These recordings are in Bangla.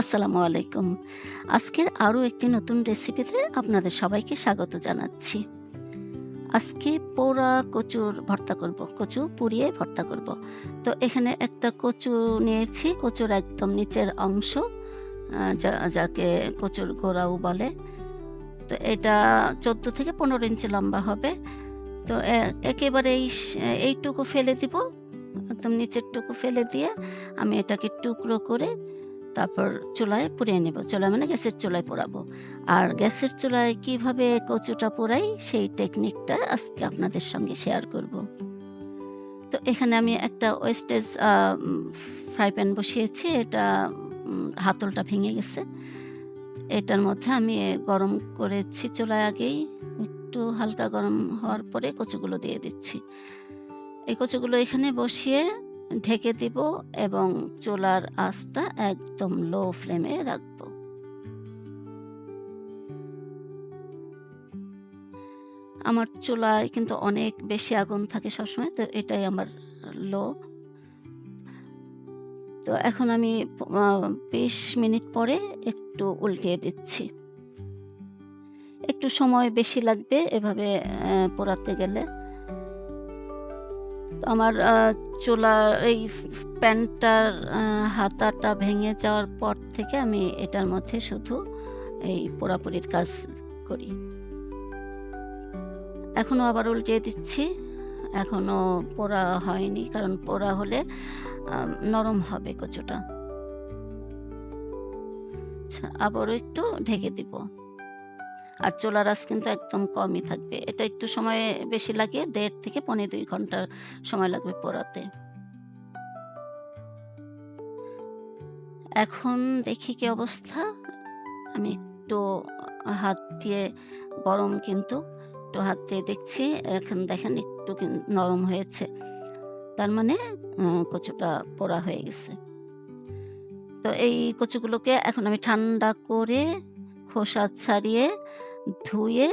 আসসালামু আলাইকুম। আজকের আরও একটি নতুন রেসিপিতে আপনাদের সবাইকে স্বাগত জানাচ্ছি। আজকে পোড়া কচুর ভর্তা করব। কচু পুড়িয়ে ভর্তা করব। তো এখানে একটা কচু নিয়েছি, কচুর একদম নিচের অংশ যাকে কচুর গোড়াও বলে। তো এটা ১৪ থেকে ১৫ ইঞ্চি লম্বা হবে। তো একেবারে এই এইটুকু ফেলে দিব। একদম নিচেরটুকু ফেলে দিয়ে আমি এটাকে টুকরো করে তারপর চুলায় পুড়িয়ে নেব। চুলায় মানে গ্যাসের চুলায় পোড়াবো। আর গ্যাসের চুলায় কীভাবে কচুটা পোড়াই সেই টেকনিকটা আজকে আপনাদের সঙ্গে শেয়ার করব। তো এখানে আমি একটা ওয়েস্টেজ ফ্রাই প্যান বসিয়েছি। এটা হাতলটা ভেঙে গেছে। এটার মধ্যে আমি গরম করেছি চুলায় আগেই। একটু হালকা গরম হওয়ার পরে কচুগুলো দিয়ে দিচ্ছি। এই কচুগুলো এখানে বসিয়ে ঢেকে দিব এবং চুলার আঁচটা একদম লো ফ্লেমে রাখব। আমার চুলায় কিন্তু অনেক বেশি আগুন থাকে সবসময়। তো এটাই আমার লো। তো এখন আমি বিশ মিনিট পরে একটু উল্টিয়ে দিচ্ছি। একটু সময় বেশি লাগবে এভাবে পোড়াতে গেলে। তো আমার চোলা, এই প্যান্টটার হাতাটা ভেঙে যাওয়ার পর থেকে আমি এটার মধ্যে শুধু এই পোড়াপুরির কাজ করি। এখনও আবার উল্টিয়ে দিচ্ছি। এখনও পোড়া হয়নি। কারণ পোড়া হলে নরম হবে কচুটা। আচ্ছা আবারও একটু ঢেকে দিব। আর চুলার আঁচ কিন্তু একদম কমই থাকবে। এটা একটু সময় বেশি লাগে, দেড় থেকে পনেরো দুই ঘণ্টা সময় লাগবে পোড়াতে। এখন দেখি কি অবস্থা। আমি একটু হাত দিয়ে গরম কিন্তু একটু হাত দিয়ে দেখছি। এখন দেখেন একটু নরম হয়েছে। তার মানে কচুটা পোড়া হয়ে গেছে। তো এই কচুগুলোকে এখন আমি ঠান্ডা করে খোসা ছাড়িয়ে ধুয়ে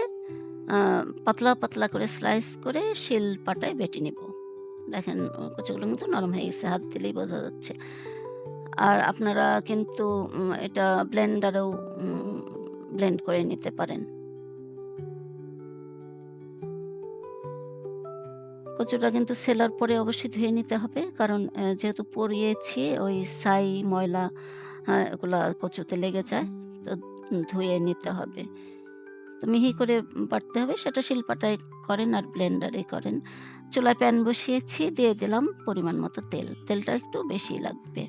পাতলা, পাতলা করে স্লাইস করে শিল পাটায় বেটে নিব। দেখেন কচুগুলো কিন্তু নরম হয়ে গেছে। হাত দিলেই বোঝা যাচ্ছে। আর আপনারা কিন্তু এটা ব্লেন্ডারেও ব্লেন্ড করে নিতে পারেন। কচুটা কিন্তু সেলার পরে অবশ্যই ধুয়ে নিতে হবে। কারণ যেহেতু পরিয়েছি ওই ছাই, ময়লা এগুলা কচুতে লেগে যায়। তো ধুয়ে নিতে হবে। তো মিহি করে বাটতে হবে সেটা শিলপাটায় করেন আর ব্লেন্ডারে করেন। চুলায় প্যান বসিয়েছি, দিয়ে দিলাম পরিমাণ মতো তেল। তেলটা একটু বেশি লাগবে।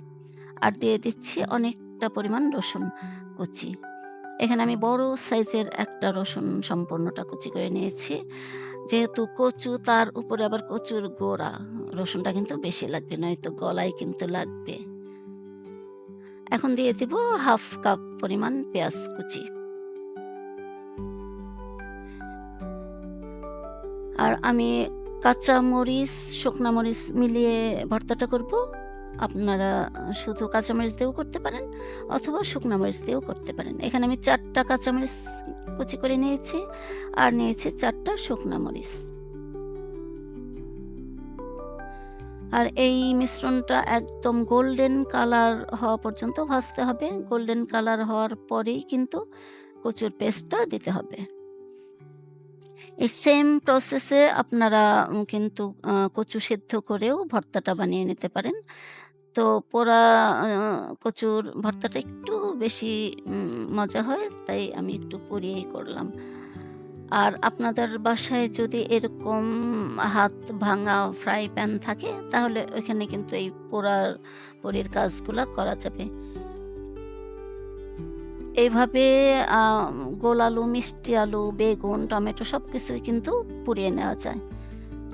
আর দিয়ে দিচ্ছি অনেকটা পরিমাণ রসুন কুচি। এখানে আমি বড় সাইজের একটা রসুন সম্পূর্ণটা কুচি করে নিয়েছি। যেহেতু কচু তার উপরে আবার কচুর গোড়া। রসুনটা কিন্তু বেশি লাগবে নয়তো গলায় কিন্তু লাগবে। এখন দিয়ে দিব ১/২ কাপ পরিমাণ পেঁয়াজ কুচি। আর আমি কাঁচা মরিচ, শুকনা মরিচ মিলিয়ে ভর্তাটা করব। আপনারা শুধু কাঁচামরিচ দিয়েও করতে পারেন অথবা শুকনা মরিচ দিয়েও করতে পারেন। এখানে আমি ৪ টা কাঁচামরিচ কুচি করে নিয়েছি আর নিয়েছি ৪ টা শুকনা মরিচ। আর এই মিশ্রণটা একদম গোল্ডেন কালার হওয়া পর্যন্ত ভাজতে হবে। গোল্ডেন কালার হওয়ার পরেই কিন্তু কচুর পেস্টটা দিতে হবে। এই সেম প্রসেসে আপনারা কিন্তু কচু সেদ্ধ করেও ভর্তাটা বানিয়ে নিতে পারেন। তো পোড়া কচুর ভর্তাটা একটু বেশি মজা হয়। তাই আমি একটু পরিয়েই করলাম। আর আপনাদের বাসায় যদি এরকম হাত ভাঙা ফ্রাই প্যান থাকে তাহলে ওইখানে কিন্তু এই পোড়াপুড়ির কাজগুলো করা যাবে। এইভাবে গোল আলু, মিষ্টি আলু, বেগুন, টমেটো সব কিছুই কিন্তু পুড়িয়ে নেওয়া যায়।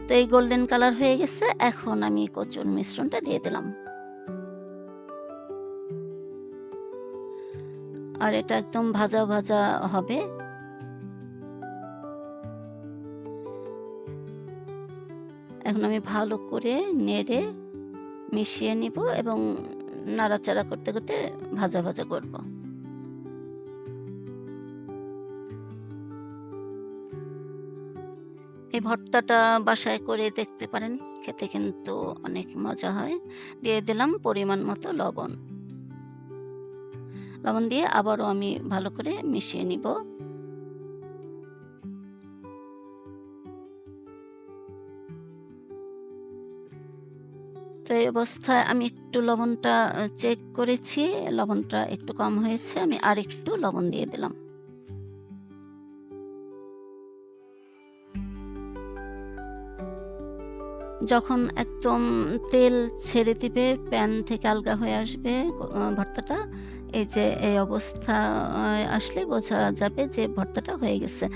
তো এই গোল্ডেন কালার হয়ে গেছে। এখন আমি কচুর মিশ্রণটা দিয়ে দিলাম। আর এটা একদম ভাজা, ভাজা হবে। এখন আমি ভালো করে নেড়ে মিশিয়ে নিব এবং নাড়াচাড়া করতে, করতে ভাজা, ভাজা করব। এই ভর্তাটা বাসায় করে দেখতে পারেন। খেতে কিন্তু অনেক মজা হয়। দিয়ে দিলাম পরিমাণ মতো লবণ। লবণ দিয়ে আবারও আমি ভালো করে মিশিয়ে নিব তো এই অবস্থায় আমি একটু লবণটা চেক করেছি। লবণটা একটু কম হয়েছে। আমি আর একটু লবণ দিয়ে দিলাম। যখন একদম তেল ছেড়ে দিবে, প্যান থেকে আলগা হয়ে আসবে ভর্তাটা এই যে এই অবস্থা আসলে বোঝা যাবে যে ভর্তাটা হয়ে গেছে।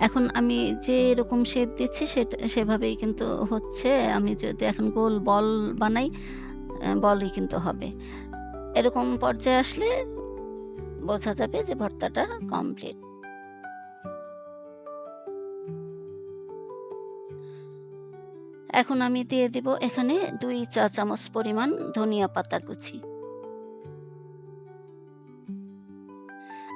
এখন আমি যে এরকম শেপ দিচ্ছি সেটা, সেভাবেই কিন্তু হচ্ছে। আমি যদি এখন গোল বল বানাই বলই কিন্তু হবে। এরকম পর্যায়ে আসলে বোঝা যাবে যে ভর্তাটা কমপ্লিট এখন আমি দিয়ে দিব এখানে দুই চা চামচ পরিমাণ ধনিয়া পাতা কুচি।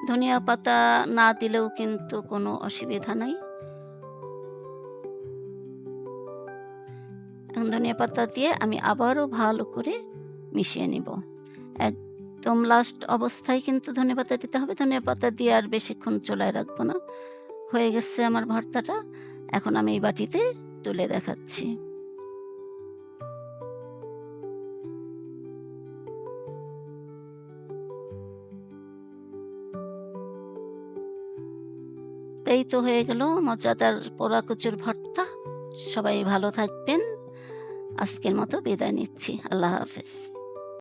ধনিয়া পাতা না দিলেও কিন্তু কোনো অসুবিধা নাই। এখন ধনিয়া পাতা দিয়ে আমি আবারও ভালো করে মিশিয়ে নিব। একদম লাস্ট অবস্থায় কিন্তু ধনিয়া পাতা দিতে হবে। ধনিয়া পাতা দিয়ে আর বেশিক্ষণ চুলায় রাখব না। হয়ে গেছে আমার ভর্তাটা। এখন আমি এই বাটিতে তুলে দেখাচ্ছি। এই তো হয়ে গেল, মজাদার পোড়া কচুর ভর্তা। সবাই ভালো থাকবেন। আজকের মতো বিদায় নিচ্ছি। আল্লাহ হাফেজ।